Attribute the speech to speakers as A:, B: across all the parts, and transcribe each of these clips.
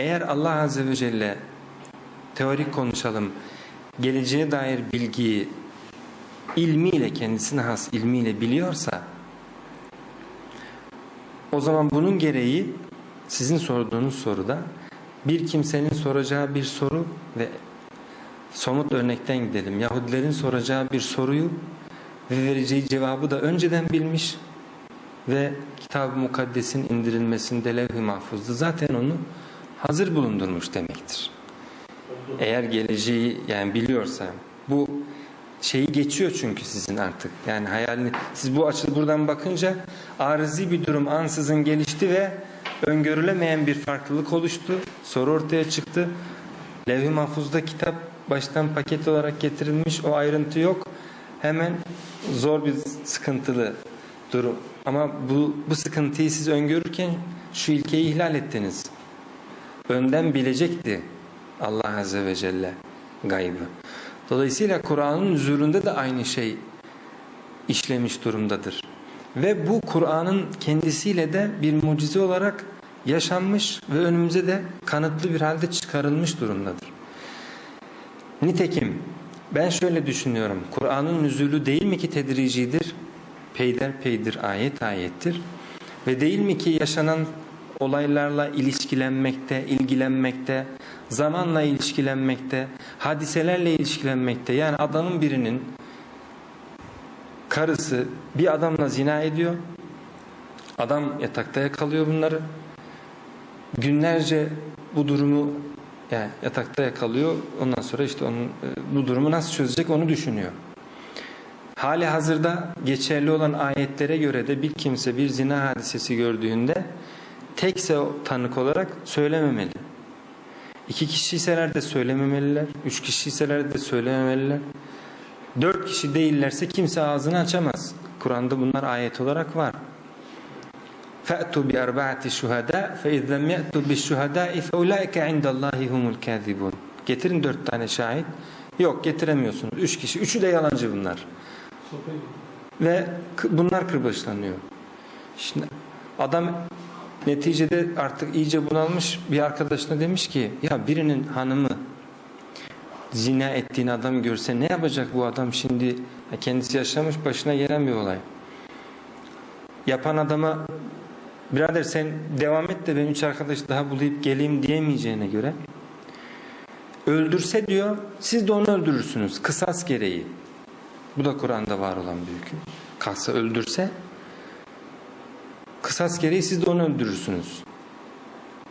A: Eğer Allah Azze ve Celle teorik konuşalım geleceğe dair bilgiyi ilmiyle kendisine has ilmiyle biliyorsa o zaman bunun gereği sizin sorduğunuz soruda bir kimsenin soracağı bir soru ve somut örnekten gidelim. Yahudilerin soracağı bir soruyu ve vereceği cevabı da önceden bilmiş ve Kitab-ı Mukaddes'in indirilmesinde levh-i mahfuzda zaten onu hazır bulundurmuş demektir. Eğer geleceği yani biliyorsa bu şeyi geçiyor çünkü sizin artık. Yani hayalini siz bu açıdan buradan bakınca arızi bir durum ansızın gelişti ve öngörülemeyen bir farklılık oluştu. Soru ortaya çıktı. Levh-i Mahfuz'da kitap baştan paket olarak getirilmiş. O ayrıntı yok. Hemen zor bir sıkıntılı durum. Ama bu, bu sıkıntıyı siz öngörürken şu ilkeyi ihlal ettiniz. Önden bilecekti Allah Azze ve Celle gaybı. Dolayısıyla Kur'an'ın nüzulünde de aynı şey işlemiş durumdadır. Ve bu Kur'an'ın kendisiyle de bir mucize olarak yaşanmış ve önümüze de kanıtlı bir halde çıkarılmış durumdadır. Nitekim ben şöyle düşünüyorum. Kur'an'ın nüzulü değil mi ki tedricidir? Peyderpeydir, ayet ayettir. Ve değil mi ki yaşanan olaylarla ilişkilenmekte, ilgilenmekte, zamanla ilişkilenmekte, hadiselerle ilişkilenmekte. Yani adamın birinin karısı bir adamla zina ediyor. Adam yatakta yakalıyor bunları. Günlerce bu durumu yani yatakta yakalıyor. Ondan sonra işte onun bu durumu nasıl çözecek onu düşünüyor. Hali hazırda geçerli olan ayetlere göre de bir kimse bir zina hadisesi gördüğünde tekse tanık olarak söylememeli. İki kişiyseler de söylememeliler. Üç kişiyseler de söylememeliler. Dört kişi değillerse kimse ağzını açamaz. Kur'an'da bunlar ayet olarak var. فَأْتُوا بِأَرْبَعَةِ شُهَدَاء فَاِذْ لَمْ يَأْتُوا بِالشُّهَدَاءِ فَاُولَٰئِكَ عِنْدَ اللّٰهِ هُمُ الْكَاذِبُونَ Getirin dört tane şahit. Yok getiremiyorsunuz. Üç kişi. Üçü de yalancı bunlar. Ve bunlar kırbaçlanıyor. Şimdi adam neticede artık iyice bunalmış bir arkadaşına demiş ki ya birinin hanımı zina ettiğini adam görse ne yapacak bu adam şimdi kendisi yaşamış başına gelen bir olay. Yapan adama birader sen devam et de ben üç arkadaş daha bulayıp geleyim diyemeyeceğine göre öldürse diyor siz de onu öldürürsünüz kısas gereği. Bu da Kur'an'da var olan bir hüküm. Kalksa öldürse kısas gereği siz de onu öldürürsünüz.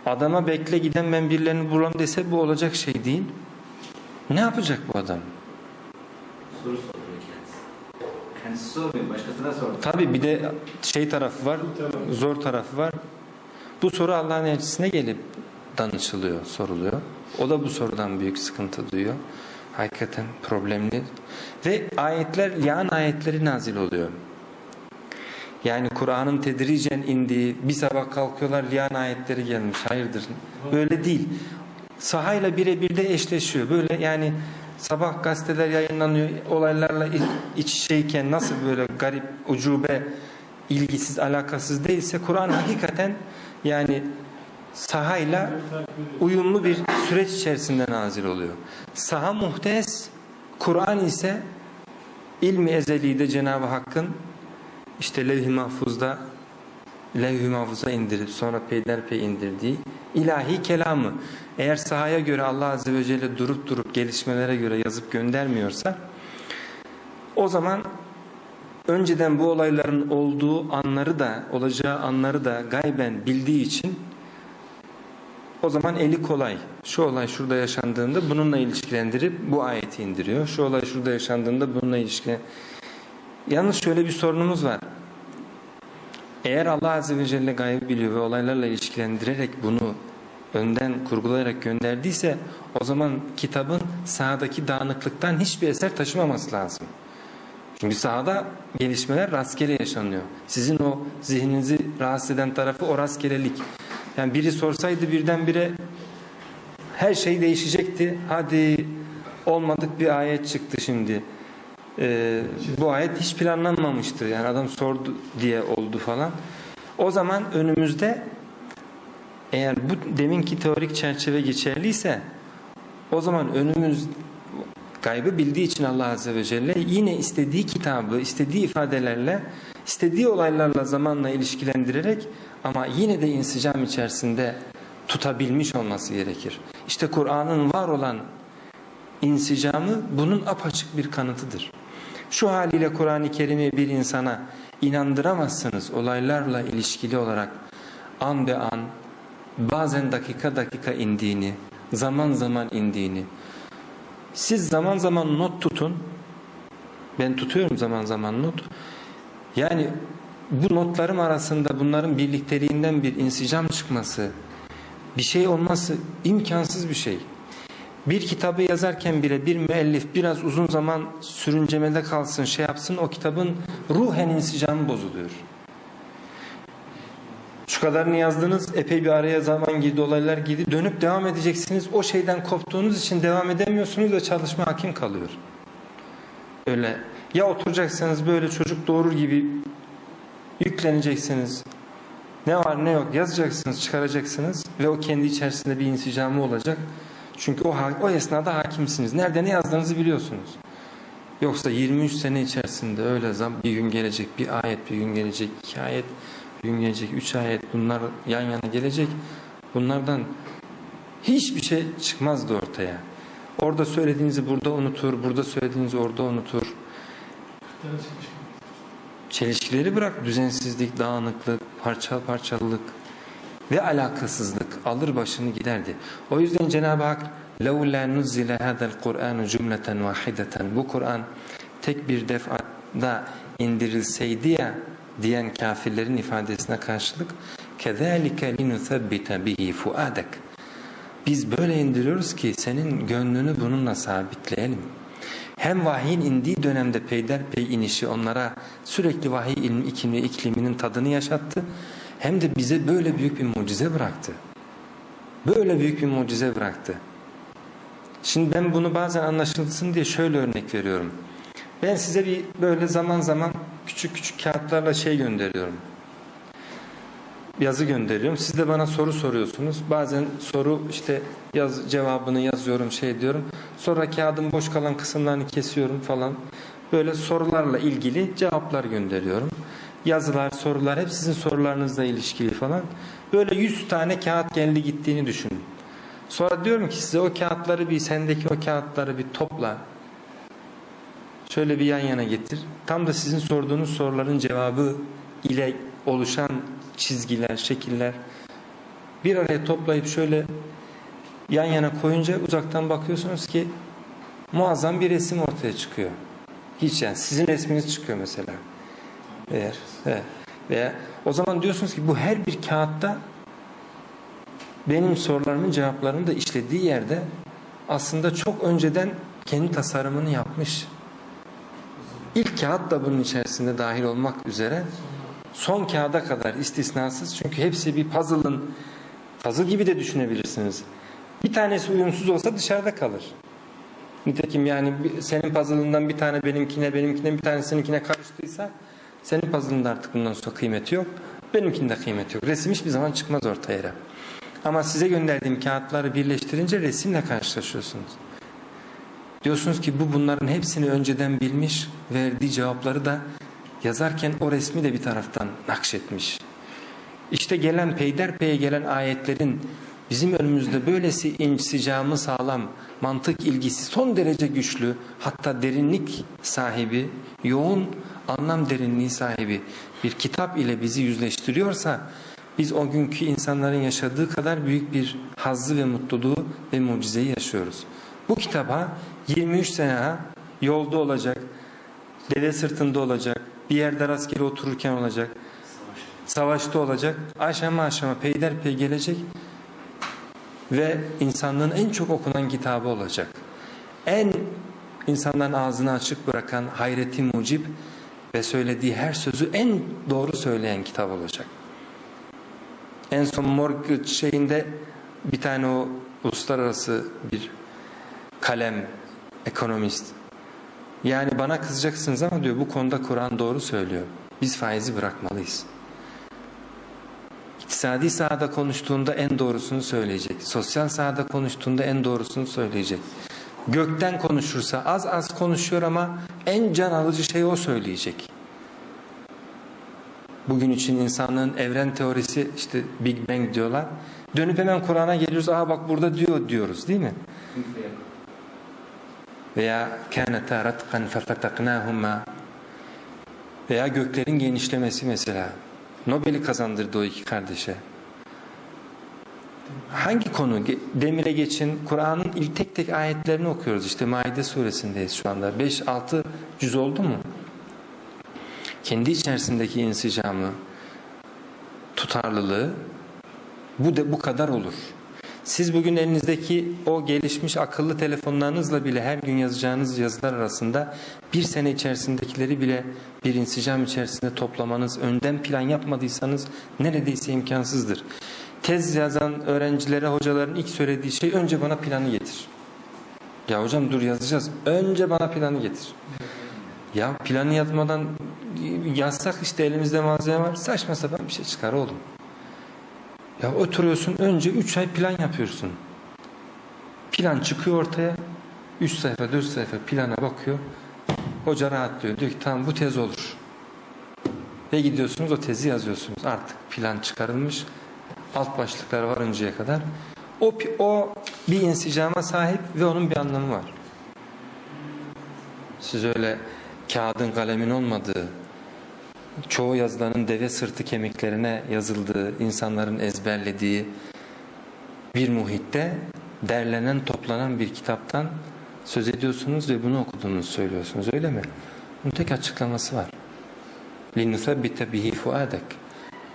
A: Adama bekle giden ben birilerini bulam dese bu olacak şey değil. Ne yapacak bu adam?
B: Soru soruyor kendisi. Kendisi sormuyor, başkasına soruyor.
A: Tabi bir de şey tarafı var, zor tarafı var. Bu soru Allah'ın elçisine gelip danışılıyor, soruluyor. O da bu sorudan büyük sıkıntı duyuyor. Hakikaten problemli. Ve ayetler, yan ayetleri nazil oluyor. Yani Kur'an'ın tedricen indiği bir sabah kalkıyorlar liyan ayetleri gelmiş. Hayırdır? Böyle değil. Sahayla birebir de eşleşiyor. Böyle yani sabah gazeteler yayınlanıyor. Olaylarla iç içeyken nasıl böyle garip, ucube, ilgisiz, alakasız değilse Kur'an hakikaten yani sahayla uyumlu bir süreç içerisinde nazil oluyor. Saha muhtes, Kur'an ise ilmi ezeliğde Cenab-ı Hakk'ın işte levh-i mahfuzda levh-i mahfuza indirip sonra peyderpey indirdiği ilahi kelamı eğer sahaya göre Allah Azze ve Celle durup durup gelişmelere göre yazıp göndermiyorsa o zaman önceden bu olayların olduğu anları da olacağı anları da gayben bildiği için o zaman eli kolay. Şu olay şurada yaşandığında bununla ilişkilendirip bu ayeti indiriyor. Şu olay şurada yaşandığında bununla ilişkilendirip Yalnız şöyle bir sorunumuz var. Eğer Allah Azze ve Celle gaybı biliyor ve olaylarla ilişkilendirerek bunu önden kurgulayarak gönderdiyse o zaman kitabın sahadaki dağınıklıktan hiçbir eser taşımaması lazım. Çünkü sahada gelişmeler rastgele yaşanıyor. Sizin o zihninizi rahatsız eden tarafı o rastgelelik. Yani biri sorsaydı birdenbire her şey değişecekti. Hadi olmadık bir ayet çıktı şimdi e, bu ayet hiç planlanmamıştı. Yani adam sordu diye oldu falan. O zaman önümüzde Eğer bu deminki teorik çerçeve geçerliyse o zaman önümüz gaybı bildiği için Allah Azze ve Celle yine istediği kitabı, istediği ifadelerle, istediği olaylarla zamanla ilişkilendirerek ama yine de insicam içerisinde tutabilmiş olması gerekir. İşte Kur'an'ın var olan insicamı bunun apaçık bir kanıtıdır. Şu haliyle Kur'an-ı Kerim'i bir insana inandıramazsınız olaylarla ilişkili olarak an be an bazen dakika dakika indiğini, zaman zaman indiğini. Siz zaman zaman not tutun. Ben tutuyorum zaman zaman not. Yani bu notlarım arasında bunların birlikteliğinden bir insicam çıkması, bir şey olması imkansız bir şey. Bir kitabı yazarken bile bir müellif biraz uzun zaman sürüncemede kalsın, şey yapsın o kitabın ruhen insicamı bozuluyor. Şu kadarını yazdınız, epey bir araya zaman girdi, olaylar girdi. Dönüp devam edeceksiniz. O şeyden koptuğunuz için devam edemiyorsunuz ve çalışma hakim kalıyor. Öyle ya oturacaksınız böyle çocuk doğurur gibi yükleneceksiniz. Ne var ne yok yazacaksınız, çıkaracaksınız ve o kendi içerisinde bir insicamı olacak. Çünkü o, o esnada hakimsiniz. Nerede ne yazdığınızı biliyorsunuz. Yoksa 23 sene içerisinde öyle zam bir gün gelecek bir ayet, bir gün gelecek iki ayet, bir gün gelecek üç ayet bunlar yan yana gelecek. Bunlardan hiçbir şey çıkmazdı ortaya. Orada söylediğinizi burada unutur, burada söylediğinizi orada unutur. Çelişkileri bırak, düzensizlik, dağınıklık, parça parçalılık ve alakasızlık alır başını giderdi. O yüzden Cenab-ı Hak لَوْلَا نُزِّلَ هَذَا الْقُرْآنُ جُمْلَةً وَاحِدَةً Bu Kur'an tek bir defada indirilseydi ya diyen kafirlerin ifadesine karşılık كَذَٰلِكَ لِنُثَبِّتَ بِهِ فُؤَادَكَ Biz böyle indiriyoruz ki senin gönlünü bununla sabitleyelim. Hem vahyin indiği dönemde peyderpey inişi onlara sürekli vahiy ilmi, iklimli ikliminin tadını yaşattı. hem de bize böyle büyük bir mucize bıraktı. Böyle büyük bir mucize bıraktı. Şimdi ben bunu bazen anlaşılsın diye şöyle örnek veriyorum. Ben size bir böyle zaman zaman küçük küçük kağıtlarla şey gönderiyorum. Yazı gönderiyorum. Siz de bana soru soruyorsunuz. Bazen soru işte yaz cevabını yazıyorum şey diyorum. Sonra kağıdın boş kalan kısımlarını kesiyorum falan. Böyle sorularla ilgili cevaplar gönderiyorum. Yazılar, sorular hep sizin sorularınızla ilişkili falan. Böyle 100 tane kağıt geldi gittiğini düşünün. Sonra diyorum ki size o kağıtları bir sendeki o kağıtları bir topla. Şöyle bir yan yana getir. Tam da sizin sorduğunuz soruların cevabı ile oluşan çizgiler, şekiller bir araya toplayıp şöyle yan yana koyunca uzaktan bakıyorsunuz ki muazzam bir resim ortaya çıkıyor. Hiç yani sizin resminiz çıkıyor mesela. Eğer, evet. Veya o zaman diyorsunuz ki bu her bir kağıtta benim sorularımın cevaplarını da işlediği yerde aslında çok önceden kendi tasarımını yapmış. İlk kağıt da bunun içerisinde dahil olmak üzere son kağıda kadar istisnasız çünkü hepsi bir puzzle'ın puzzle gibi de düşünebilirsiniz. Bir tanesi uyumsuz olsa dışarıda kalır. Nitekim yani senin puzzle'ından bir tane benimkine, benimkine bir tane seninkine karıştıysa senin puzzle'ında artık bundan sonra kıymeti yok. Benimkinde kıymeti yok. Resim hiçbir zaman çıkmaz ortaya. Ama size gönderdiğim kağıtları birleştirince resimle karşılaşıyorsunuz. Diyorsunuz ki bu bunların hepsini önceden bilmiş, verdiği cevapları da yazarken o resmi de bir taraftan nakşetmiş. İşte gelen peyderpeye gelen ayetlerin bizim önümüzde böylesi insicamı sağlam, mantık ilgisi son derece güçlü, hatta derinlik sahibi, yoğun anlam derinliği sahibi bir kitap ile bizi yüzleştiriyorsa biz o günkü insanların yaşadığı kadar büyük bir hazzı ve mutluluğu ve mucizeyi yaşıyoruz. Bu kitaba 23 sene yolda olacak, deve sırtında olacak, bir yerde rastgele otururken olacak, savaşta olacak, aşama aşama peyderpey gelecek ve insanlığın en çok okunan kitabı olacak. En insanların ağzını açık bırakan hayreti mucib ve söylediği her sözü en doğru söyleyen kitap olacak. En son mortgage şeyinde bir tane o uluslararası bir kalem ekonomist yani bana kızacaksınız ama diyor bu konuda Kur'an doğru söylüyor. Biz faizi bırakmalıyız. İktisadi sahada konuştuğunda en doğrusunu söyleyecek. Sosyal sahada konuştuğunda en doğrusunu söyleyecek. Gökten konuşursa az az konuşuyor ama en can alıcı şeyi o söyleyecek. Bugün için insanlığın evren teorisi işte Big Bang diyorlar. Dönüp hemen Kur'an'a geliyoruz. Aha bak burada diyor diyoruz değil mi? Veya kânetâ ratkan fefataknâhumâ veya göklerin genişlemesi mesela. Nobel'i kazandırdı o iki kardeşe. Hangi konu? Demire geçin. Kur'an'ın ilk tek tek ayetlerini okuyoruz. İşte Maide suresindeyiz şu anda. 5-6 cüz oldu mu? Kendi içerisindeki insicamı, tutarlılığı bu de bu kadar olur. Siz bugün elinizdeki o gelişmiş akıllı telefonlarınızla bile her gün yazacağınız yazılar arasında bir sene içerisindekileri bile bir insicam içerisinde toplamanız, önden plan yapmadıysanız neredeyse imkansızdır. Tez yazan öğrencilere hocaların ilk söylediği şey önce bana planı getir. Ya hocam dur yazacağız. Önce bana planı getir. Ya planı yazmadan yazsak işte elimizde malzeme var. Saçma sapan bir şey çıkar oğlum. Ya oturuyorsun önce 3 ay plan yapıyorsun. Plan çıkıyor ortaya. 3 sayfa 4 sayfa plana bakıyor. Hoca rahatlıyor. Diyor ki tamam bu tez olur. Ve gidiyorsunuz o tezi yazıyorsunuz. Artık plan çıkarılmış. Alt başlıklar varıncaya kadar. O, o bir insicama sahip ve onun bir anlamı var. Siz öyle kağıdın kalemin olmadığı, çoğu yazıların deve sırtı kemiklerine yazıldığı, insanların ezberlediği bir muhitte derlenen, toplanan bir kitaptan söz ediyorsunuz ve bunu okuduğunuzu söylüyorsunuz öyle mi? Bunun tek açıklaması var. لِنُثَبِّتَ بِهِ فُعَادَكَ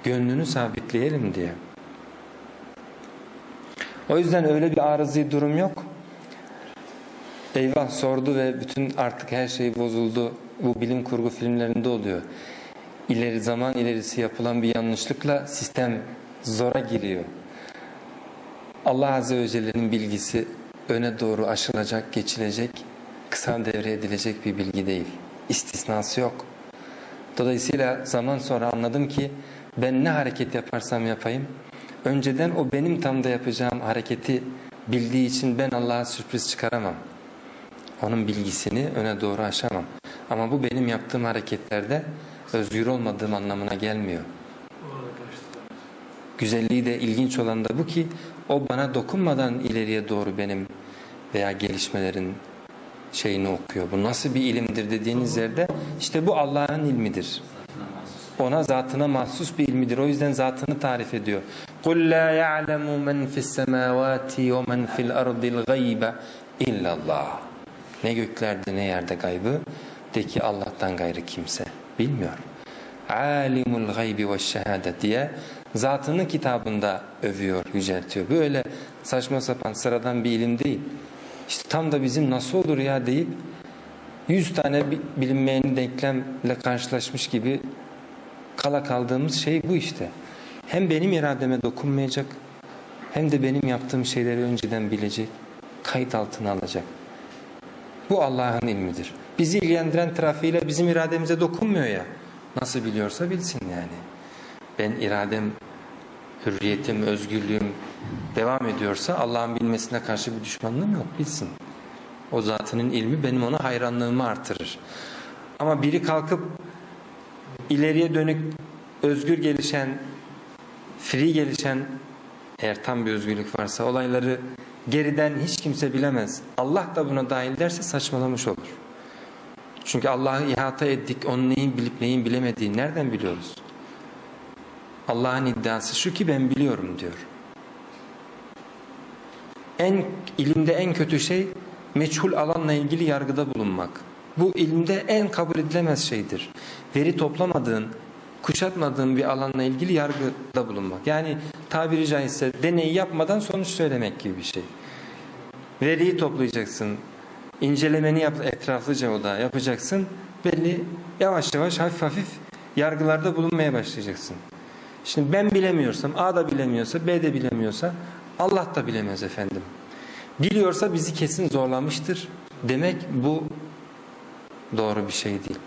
A: Gönlünü sabitleyelim diye. O yüzden öyle bir arızi durum yok. Eyvah sordu ve bütün artık her şey bozuldu. bu bilim kurgu filmlerinde oluyor. İleri zaman ilerisi yapılan bir yanlışlıkla sistem zora giriyor. Allah Azze ve Celle'nin bilgisi öne doğru aşılacak, geçilecek, kısa devre edilecek bir bilgi değil. İstisnası yok. Dolayısıyla zaman sonra anladım ki ben ne hareket yaparsam yapayım, önceden o benim tam da yapacağım hareketi bildiği için ben Allah'a sürpriz çıkaramam. Onun bilgisini öne doğru aşamam. Ama bu benim yaptığım hareketlerde özgür olmadığım anlamına gelmiyor. Güzelliği de ilginç olan da bu ki o bana dokunmadan ileriye doğru benim veya gelişmelerin şeyini okuyor. Bu nasıl bir ilimdir dediğiniz yerde işte bu Allah'ın ilmidir.
B: Zatına mahsus.
A: Ona zatına mahsus bir ilmidir. O yüzden zatını tarif ediyor. قُلْ لَا يَعْلَمُ مَنْ فِي السَّمَاوَاتِ وَمَنْ فِي الْأَرْضِ الْغَيْبَ اِلَّا اللّٰهِ Ne göklerde ne yerde gaybı de ki Allah'tan gayrı kimse bilmiyor. Alimul gaybi ve şehadet diye zatını kitabında övüyor, yüceltiyor. Böyle saçma sapan sıradan bir ilim değil. İşte tam da bizim nasıl olur ya deyip yüz tane bi- bilinmeyeni denklemle karşılaşmış gibi kala kaldığımız şey bu işte. Hem benim irademe dokunmayacak hem de benim yaptığım şeyleri önceden bilecek, kayıt altına alacak. Bu Allah'ın ilmidir. Bizi ilgilendiren trafiğiyle bizim irademize dokunmuyor ya. Nasıl biliyorsa bilsin yani. Ben iradem, hürriyetim, özgürlüğüm devam ediyorsa Allah'ın bilmesine karşı bir düşmanlığım yok bilsin. O zatının ilmi benim ona hayranlığımı artırır. Ama biri kalkıp ileriye dönük özgür gelişen, free gelişen eğer tam bir özgürlük varsa olayları geriden hiç kimse bilemez. Allah da buna dahil derse saçmalamış olur. Çünkü Allah'ı ihata ettik. Onun neyin bilip neyin bilemediğini nereden biliyoruz? Allah'ın iddiası şu ki ben biliyorum diyor. En ilimde en kötü şey meçhul alanla ilgili yargıda bulunmak. Bu ilimde en kabul edilemez şeydir. Veri toplamadığın, kuşatmadığın bir alanla ilgili yargıda bulunmak. Yani tabiri caizse deneyi yapmadan sonuç söylemek gibi bir şey. Veriyi toplayacaksın. İncelemeni yap, etraflıca o da yapacaksın. Belli yavaş yavaş hafif hafif yargılarda bulunmaya başlayacaksın. Şimdi ben bilemiyorsam, A da bilemiyorsa, B de bilemiyorsa Allah da bilemez efendim. Biliyorsa bizi kesin zorlamıştır. Demek bu doğru bir şey değil.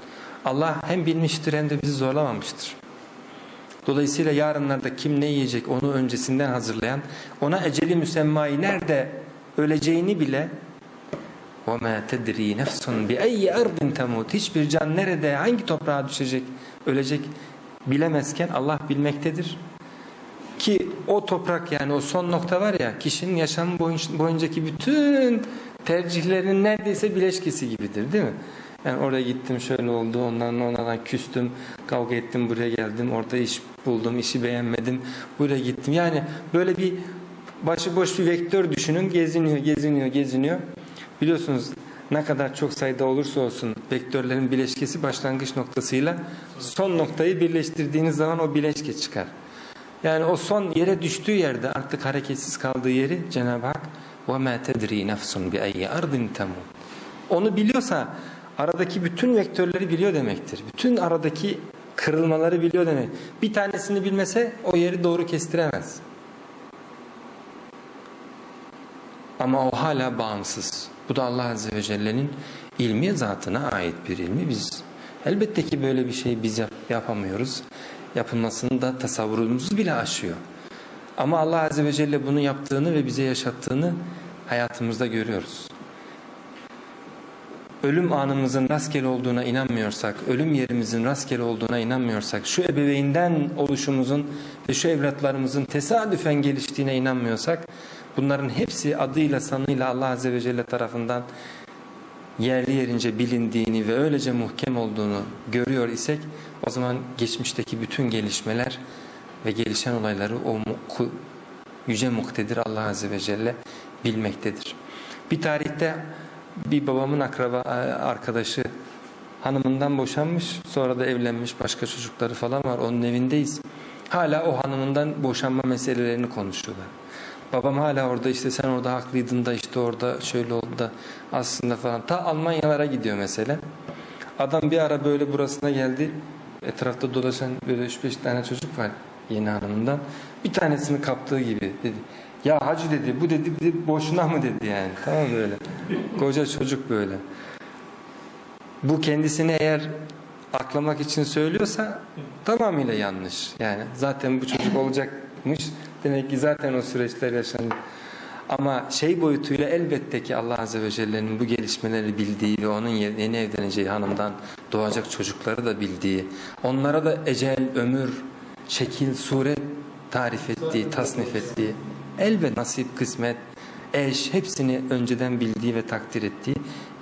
A: Allah hem bilmiştir hem de bizi zorlamamıştır. Dolayısıyla yarınlarda kim ne yiyecek onu öncesinden hazırlayan, ona eceli müsemmayı nerede öleceğini bile وَمَا تَدْرِي نَفْسٌ بِأَيِّ اَرْضٍ تَمُوتِ Hiçbir can nerede, hangi toprağa düşecek, ölecek bilemezken Allah bilmektedir. Ki o toprak yani o son nokta var ya kişinin yaşamı boyuncaki bütün tercihlerinin neredeyse bileşkesi gibidir değil mi? Yani oraya gittim şöyle oldu ondan ondan küstüm kavga ettim buraya geldim orada iş buldum işi beğenmedim buraya gittim. Yani böyle bir başıboş bir vektör düşünün geziniyor geziniyor geziniyor. Biliyorsunuz ne kadar çok sayıda olursa olsun vektörlerin bileşkesi başlangıç noktasıyla son noktayı birleştirdiğiniz zaman o bileşke çıkar. Yani o son yere düştüğü yerde artık hareketsiz kaldığı yeri Cenab-ı Hak وَمَا تَدْرِي نَفْسٌ بِأَيِّ اَرْضٍ تَمُونَ Onu biliyorsa aradaki bütün vektörleri biliyor demektir. Bütün aradaki kırılmaları biliyor demek. Bir tanesini bilmese o yeri doğru kestiremez. Ama o hala bağımsız. Bu da Allah Azze ve Celle'nin ilmi zatına ait bir ilmi. Biz elbette ki böyle bir şey biz yap yapamıyoruz. Yapılmasını da tasavvurumuzu bile aşıyor. Ama Allah Azze ve Celle bunu yaptığını ve bize yaşattığını hayatımızda görüyoruz. Ölüm anımızın rastgele olduğuna inanmıyorsak, ölüm yerimizin rastgele olduğuna inanmıyorsak, şu ebeveynden oluşumuzun ve şu evlatlarımızın tesadüfen geliştiğine inanmıyorsak, bunların hepsi adıyla sanıyla Allah Azze ve Celle tarafından yerli yerince bilindiğini ve öylece muhkem olduğunu görüyor isek, o zaman geçmişteki bütün gelişmeler ve gelişen olayları o yüce muktedir Allah Azze ve Celle bilmektedir. Bir tarihte bir babamın akraba arkadaşı hanımından boşanmış sonra da evlenmiş başka çocukları falan var onun evindeyiz. Hala o hanımından boşanma meselelerini konuşuyorlar. Babam hala orada işte sen orada haklıydın da işte orada şöyle oldu da aslında falan. Ta Almanyalara gidiyor mesela. Adam bir ara böyle burasına geldi. Etrafta dolaşan böyle 3-5 tane çocuk var yeni hanımından. Bir tanesini kaptığı gibi dedi. Ya hacı dedi bu dedi, boşuna mı dedi yani. Tamam böyle. Koca çocuk böyle. Bu kendisini eğer aklamak için söylüyorsa tamamıyla yanlış. Yani zaten bu çocuk olacakmış. Demek ki zaten o süreçler yaşanıyor. Ama şey boyutuyla elbette ki Allah Azze ve Celle'nin bu gelişmeleri bildiği ve onun yeni evleneceği hanımdan doğacak çocukları da bildiği, onlara da ecel, ömür, şekil, suret tarif ettiği, tasnif ettiği, elbet nasip, kısmet, eş hepsini önceden bildiği ve takdir ettiği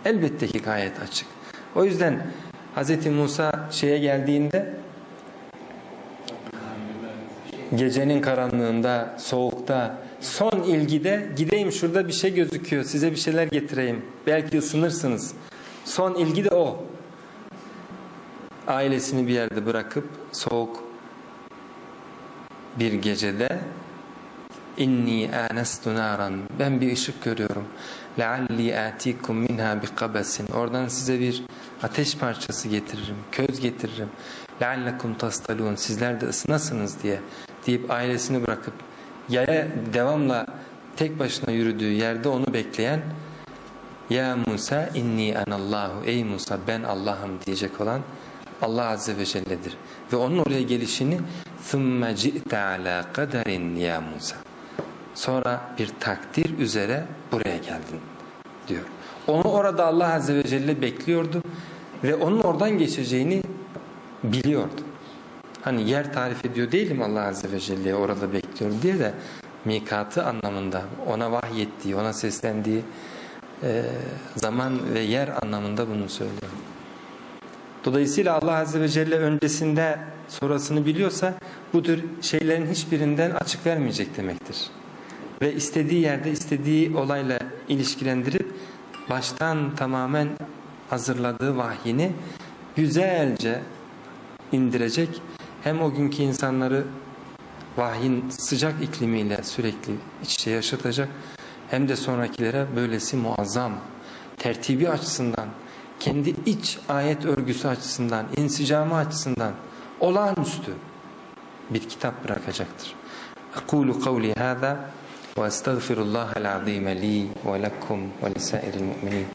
A: elbette ki gayet açık. O yüzden Hz. Musa şeye geldiğinde gecenin karanlığında, soğukta, son ilgide gideyim şurada bir şey gözüküyor size bir şeyler getireyim. Belki ısınırsınız. Son ilgi de o. Ailesini bir yerde bırakıp soğuk bir gecede inni anastu naran ben bir ışık görüyorum lealli atikum minha biqabasin oradan size bir ateş parçası getiririm köz getiririm leallekum tastalun sizler de ısınasınız diye deyip ailesini bırakıp yaya devamla tek başına yürüdüğü yerde onu bekleyen ya Musa inni anallahu ey Musa ben Allah'ım diyecek olan Allah Azze ve Celle'dir ve onun oraya gelişini ثُمَّ جِئْتَ عَلَى قَدَرٍ ya Musa sonra bir takdir üzere buraya geldin diyor. Onu orada Allah Azze ve Celle bekliyordu ve onun oradan geçeceğini biliyordu. Hani yer tarif ediyor değilim Allah Azze ve Celle'ye orada bekliyorum diye de mikatı anlamında ona vahyettiği, ona seslendiği e, zaman ve yer anlamında bunu söylüyor. Dolayısıyla Allah Azze ve Celle öncesinde sonrasını biliyorsa bu tür şeylerin hiçbirinden açık vermeyecek demektir. Ve istediği yerde istediği olayla ilişkilendirip baştan tamamen hazırladığı vahyini güzelce indirecek. Hem o günkü insanları vahyin sıcak iklimiyle sürekli iç içe yaşatacak hem de sonrakilere böylesi muazzam tertibi açısından kendi iç ayet örgüsü açısından insicamı açısından olağanüstü bir kitap bırakacaktır. Ekulu kavli hâzâ ve estağfirullahal azîme li ve lekum ve lisâiril mu'minin.